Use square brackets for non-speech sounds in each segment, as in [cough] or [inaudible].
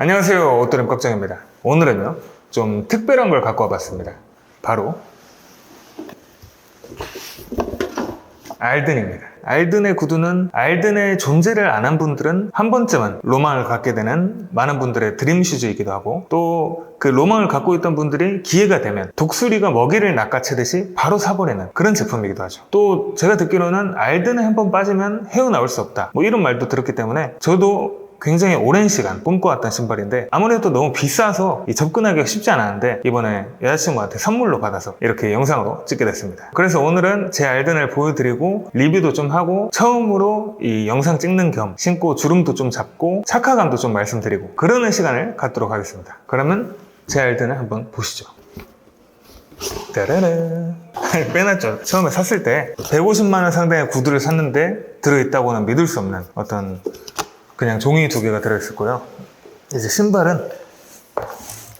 안녕하세요. 오토림 꺽정입니다. 오늘은요 좀 특별한 걸 갖고 와봤습니다. 바로 알든입니다. 알든의 구두는 알든의 존재를 안 한 분들은 한 번쯤은 로망을 갖게 되는 많은 분들의 드림 슈즈이기도 하고 또 그 로망을 갖고 있던 분들이 기회가 되면 독수리가 먹이를 낚아채듯이 바로 사버리는 그런 제품이기도 하죠. 또 제가 듣기로는 알든에 한 번 빠지면 헤어나올 수 없다. 뭐 이런 말도 들었기 때문에 저도 굉장히 오랜 시간 꿈꿔왔던 신발인데 아무래도 너무 비싸서 이 접근하기가 쉽지 않았는데 이번에 여자친구한테 선물로 받아서 이렇게 영상으로 찍게 됐습니다. 그래서 오늘은 제 알든을 보여드리고 리뷰도 좀 하고 처음으로 이 영상 찍는 겸 신고 주름도 좀 잡고 착화감도 좀 말씀드리고 그러는 시간을 갖도록 하겠습니다. 그러면 제 알든을 한번 보시죠. 따라란. 빼놨죠. 처음에 샀을 때 150만원 상당의 구두를 샀는데 들어있다고는 믿을 수 없는 어떤 그냥 종이 두 개가 들어있을 거예요. 이제 신발은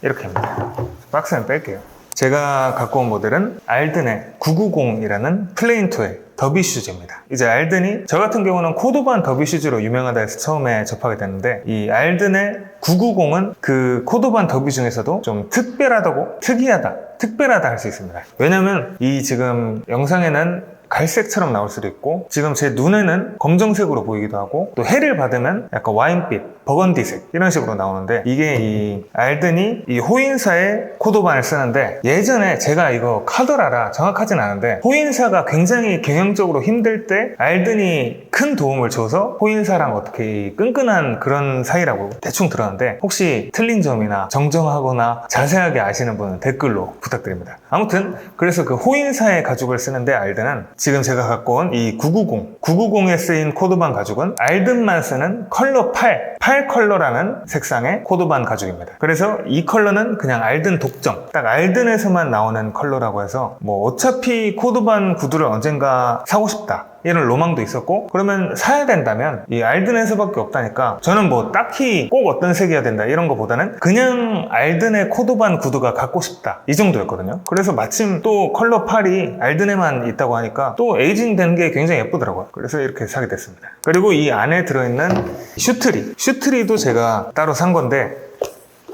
이렇게입니다. 박스는 뺄게요. 제가 갖고 온 모델은 알든의 990이라는 플레인 투의 더비 슈즈입니다. 이제 알든이 저 같은 경우는 코도반 더비 슈즈로 유명하다 해서 처음에 접하게 됐는데 이 알든의 990은 그 코도반 더비 중에서도 좀 특별하다고 특이하다 특별하다 할 수 있습니다. 왜냐면 이 지금 영상에는 갈색처럼 나올 수도 있고 지금 제 눈에는 검정색으로 보이기도 하고 또 해를 받으면 약간 와인빛, 버건디색 이런 식으로 나오는데 이게 이 알든이 이 호인사의 코도반을 쓰는데 예전에 제가 이거 카더라라 정확하진 않은데 호인사가 굉장히 경영적으로 힘들 때 알든이 큰 도움을 줘서 호인사랑 어떻게 이 끈끈한 그런 사이라고 대충 들었는데 혹시 틀린 점이나 정정하거나 자세하게 아시는 분은 댓글로 부탁드립니다. 아무튼 그래서 그 호인사의 가죽을 쓰는데 알든은 지금 제가 갖고 온 이 990, 990에 쓰인 코드반 가죽은 알든만 쓰는 컬러 8, 8 컬러라는 색상의 코드반 가죽입니다. 그래서 이 컬러는 그냥 알든 독점, 딱 알든에서만 나오는 컬러라고 해서 뭐 어차피 코드반 구두를 언젠가 사고 싶다. 이런 로망도 있었고 그러면 사야 된다면 이 알든에서밖에 없다니까 저는 뭐 딱히 꼭 어떤 색이어야 된다 이런 거보다는 그냥 알든의 코드반 구두가 갖고 싶다 이 정도였거든요 그래서 마침 또 컬러 8이 알든에만 있다고 하니까 또 에이징 되는 게 굉장히 예쁘더라고요 그래서 이렇게 사게 됐습니다 그리고 이 안에 들어있는 슈트리 슈트 리도 제가 따로 산 건데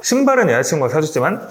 신발은 여자친구가 사줬지만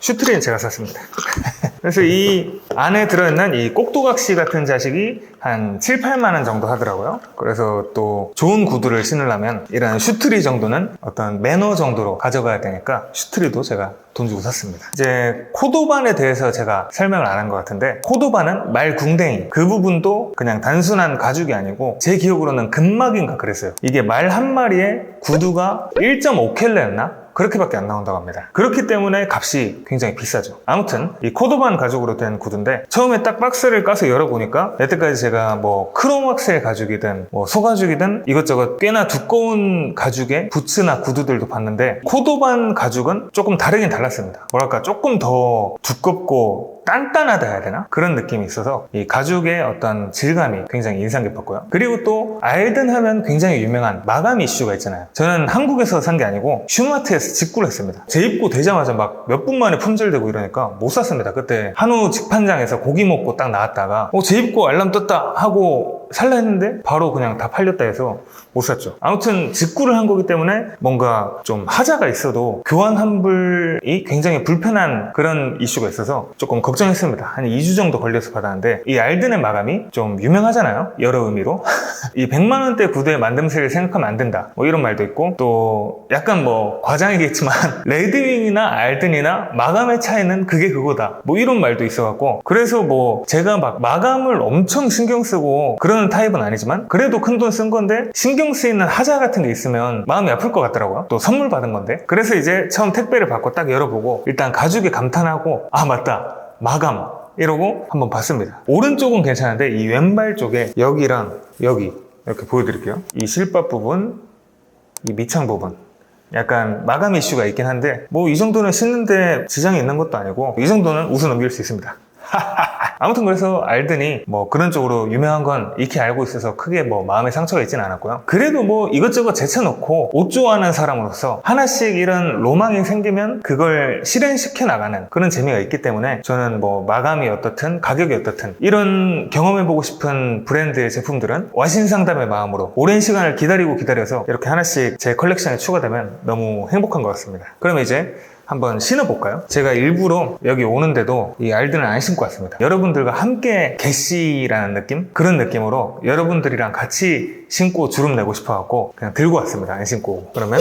슈트리는 제가 샀습니다 [laughs] 그래서 이 안에 들어있는 이 꼭두각시 같은 자식이 한 7, 8만 원 정도 하더라고요. 그래서 또 좋은 구두를 신으려면 이런 슈트리 정도는 어떤 매너 정도로 가져가야 되니까 슈트리도 제가 돈 주고 샀습니다. 이제 코도반에 대해서 제가 설명을 안 한 것 같은데 코도반은 말 궁뎅이 그 부분도 그냥 단순한 가죽이 아니고 제 기억으로는 근막인가 그랬어요. 이게 말 한 마리에 구두가 1.5켈레였나? 그렇게밖에 안 나온다고 합니다. 그렇기 때문에 값이 굉장히 비싸죠. 아무튼 이 코도반 가죽으로 된 구두인데 처음에 딱 박스를 까서 열어보니까 여태까지 제가 뭐 크로막셀 가죽이든 뭐 소가죽이든 이것저것 꽤나 두꺼운 가죽의 부츠나 구두들도 봤는데 코도반 가죽은 조금 다르긴 달랐습니다. 뭐랄까 조금 더 두껍고 단단하다 해야 되나? 그런 느낌이 있어서 이 가죽의 어떤 질감이 굉장히 인상 깊었고요. 그리고 또 알든 하면 굉장히 유명한 마감 이슈가 있잖아요. 저는 한국에서 산 게 아니고 슈마트에서 직구를 했습니다. 재입고 되자마자 막 몇 분 만에 품절되고 이러니까 못 샀습니다. 그때 한우 직판장에서 고기 먹고 딱 나왔다가 어 재입고 알람 떴다 하고 살라 했는데 바로 그냥 다 팔렸다 해서 못 샀죠. 아무튼 직구를 한 거기 때문에 뭔가 좀 하자가 있어도 교환 환불이 굉장히 불편한 그런 이슈가 있어서 조금 걱정했습니다. 한 2주 정도 걸려서 받았는데 이 알든의 마감이 좀 유명하잖아요. 여러 의미로. [laughs] 이 100만 원대 구두의 만듦새를 생각하면 안 된다. 뭐 이런 말도 있고 또 약간 뭐 과장이겠지만 [laughs] 레드윙이나 알든이나 마감의 차이는 그게 그거다. 뭐 이런 말도 있어갖고 그래서 뭐 제가 막 마감을 엄청 신경 쓰고 그 러는 타입은 아니지만 그래도 큰 돈 쓴 건데 신경 쓰이는 하자 같은 게 있으면 마음이 아플 것 같더라고요. 또 선물 받은 건데 그래서 이제 처음 택배를 받고 딱 열어보고 일단 가죽에 감탄하고 아 맞다 마감 이러고 한번 봤습니다. 오른쪽은 괜찮은데 이 왼발 쪽에 여기랑 여기 이렇게 보여드릴게요. 이 실밥 부분, 이 밑창 부분. 약간 마감 이슈가 있긴 한데 뭐 이 정도는 신는데 지장이 있는 것도 아니고 이 정도는 웃어 넘길 수 있습니다. [laughs] 아무튼 그래서 알드니 뭐 그런 쪽으로 유명한 건 익히 알고 있어서 크게 뭐 마음에 상처가 있지는 않았고요. 그래도 뭐 이것저것 제쳐놓고 옷 좋아하는 사람으로서 하나씩 이런 로망이 생기면 그걸 실현시켜 나가는 그런 재미가 있기 때문에 저는 뭐 마감이 어떻든 가격이 어떻든 이런 경험해보고 싶은 브랜드의 제품들은 와신상담의 마음으로 오랜 시간을 기다리고 기다려서 이렇게 하나씩 제 컬렉션에 추가되면 너무 행복한 것 같습니다. 그러면 이제 한번 신어볼까요? 제가 일부러 여기 오는데도 이 알들은 안 신고 왔습니다. 여러분들과 함께 개시라는 느낌? 그런 느낌으로 여러분들이랑 같이 신고 주름 내고 싶어갖고 그냥 들고 왔습니다. 안 신고. 그러면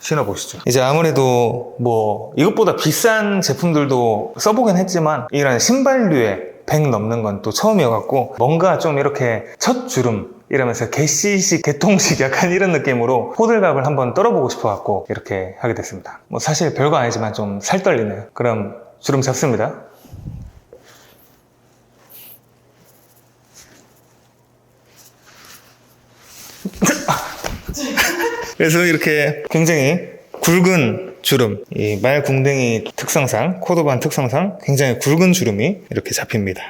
신어보시죠. 이제 아무래도 뭐 이것보다 비싼 제품들도 써보긴 했지만 이런 신발류에 100 넘는 건 또 처음이어갖고 뭔가 좀 이렇게 첫 주름 이러면서 개씨식, 개통식 약간 이런 느낌으로 호들갑을 한번 떨어보고 싶어갖고 이렇게 하게 됐습니다. 뭐 사실 별거 아니지만 좀 살 떨리네요. 그럼 주름 잡습니다. [laughs] 그래서 이렇게 굉장히 굵은 주름, 이 말궁뎅이 특성상, 코도반 특성상 굉장히 굵은 주름이 이렇게 잡힙니다.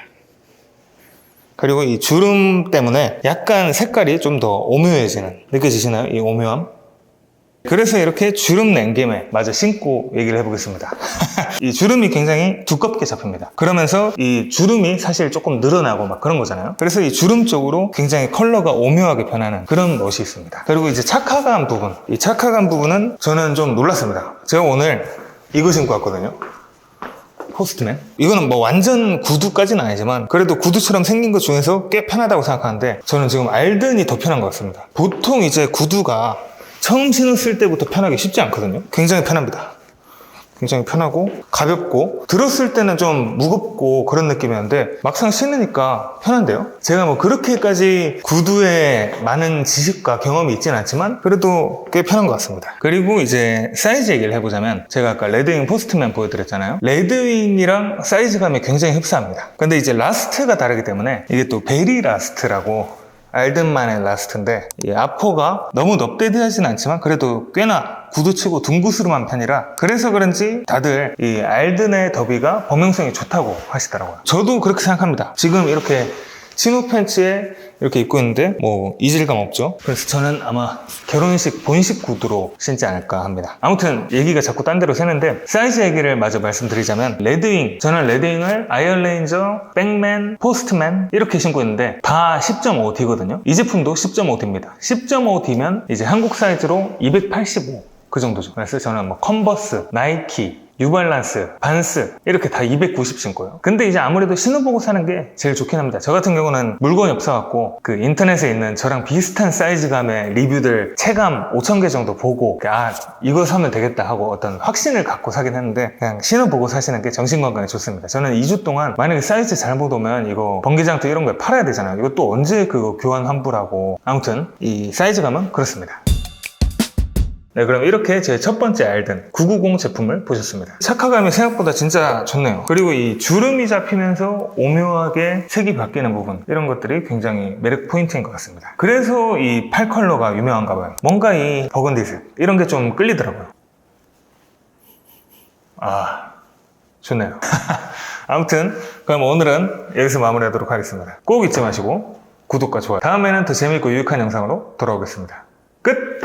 그리고 이 주름 때문에 약간 색깔이 좀 더 오묘해지는 느껴지시나요? 이 오묘함? 그래서 이렇게 주름 낸 김에 마저 신고 얘기를 해보겠습니다. [laughs] 이 주름이 굉장히 두껍게 잡힙니다. 그러면서 이 주름이 사실 조금 늘어나고 막 그런 거잖아요. 그래서 이 주름 쪽으로 굉장히 컬러가 오묘하게 변하는 그런 멋이 있습니다. 그리고 이제 착화감 부분. 이 착화감 부분은 저는 좀 놀랐습니다. 제가 오늘 이거 신고 왔거든요. 포스트맨. 이거는 뭐 완전 구두까지는 아니지만 그래도 구두처럼 생긴 것 중에서 꽤 편하다고 생각하는데 저는 지금 알든이 더 편한 것 같습니다. 보통 이제 구두가 처음 신었을 때부터 편하기 쉽지 않거든요. 굉장히 편합니다. 굉장히 편하고 가볍고 들었을 때는 좀 무겁고 그런 느낌이었는데 막상 신으니까 편한데요. 제가 뭐 그렇게까지 구두에 많은 지식과 경험이 있진 않지만 그래도 꽤 편한 것 같습니다. 그리고 이제 사이즈 얘기를 해보자면 제가 아까 레드윙 포스트맨 보여드렸잖아요. 레드윙이랑 사이즈감이 굉장히 흡사합니다. 근데 이제 라스트가 다르기 때문에 이게 또 베리 라스트라고 알든만의 라스트인데 이 아포가 너무 넙대대하진 않지만 그래도 꽤나 구두치고 둥구스름한 편이라 그래서 그런지 다들 이 알든의 더비가 범용성이 좋다고 하시더라고요. 저도 그렇게 생각합니다. 지금 이렇게 치노 팬츠에 이렇게 입고 있는데 뭐 이질감 없죠? 그래서 저는 아마 결혼식 본식 구두로 신지 않을까 합니다. 아무튼 얘기가 자꾸 딴 데로 새는데 사이즈 얘기를 마저 말씀드리자면 레드윙 저는 레드윙을 아이언레인저, 백맨, 포스트맨 이렇게 신고 있는데 다 10.5D거든요. 이 제품도 10.5D입니다. 10.5D면 이제 한국 사이즈로 285 그 정도죠. 그래서 저는 뭐 컨버스, 나이키, 뉴발란스, 반스 이렇게 다 290 신고요. 근데 이제 아무래도 신어보고 사는 게 제일 좋긴 합니다. 저 같은 경우는 물건이 없어갖고 그 인터넷에 있는 저랑 비슷한 사이즈감의 리뷰들 체감 5,000개 정도 보고 아 이거 사면 되겠다 하고 어떤 확신을 갖고 사긴 했는데 그냥 신어보고 사시는 게 정신건강에 좋습니다. 저는 2주 동안 만약에 사이즈 잘못 오면 이거 번개장터 이런 거에 팔아야 되잖아요. 이거 또 언제 그거 교환 환불하고 아무튼 이 사이즈감은 그렇습니다. 네, 그럼 이렇게 제 첫 번째 알든 990 제품을 보셨습니다. 착화감이 생각보다 진짜 좋네요. 그리고 이 주름이 잡히면서 오묘하게 색이 바뀌는 부분 이런 것들이 굉장히 매력 포인트인 것 같습니다. 그래서 이 팔 컬러가 유명한가 봐요. 뭔가 이 버건디색 이런 게 좀 끌리더라고요. 아, 좋네요. [laughs] 아무튼 그럼 오늘은 여기서 마무리하도록 하겠습니다. 꼭 잊지 마시고 구독과 좋아요. 다음에는 더 재밌고 유익한 영상으로 돌아오겠습니다. 끝!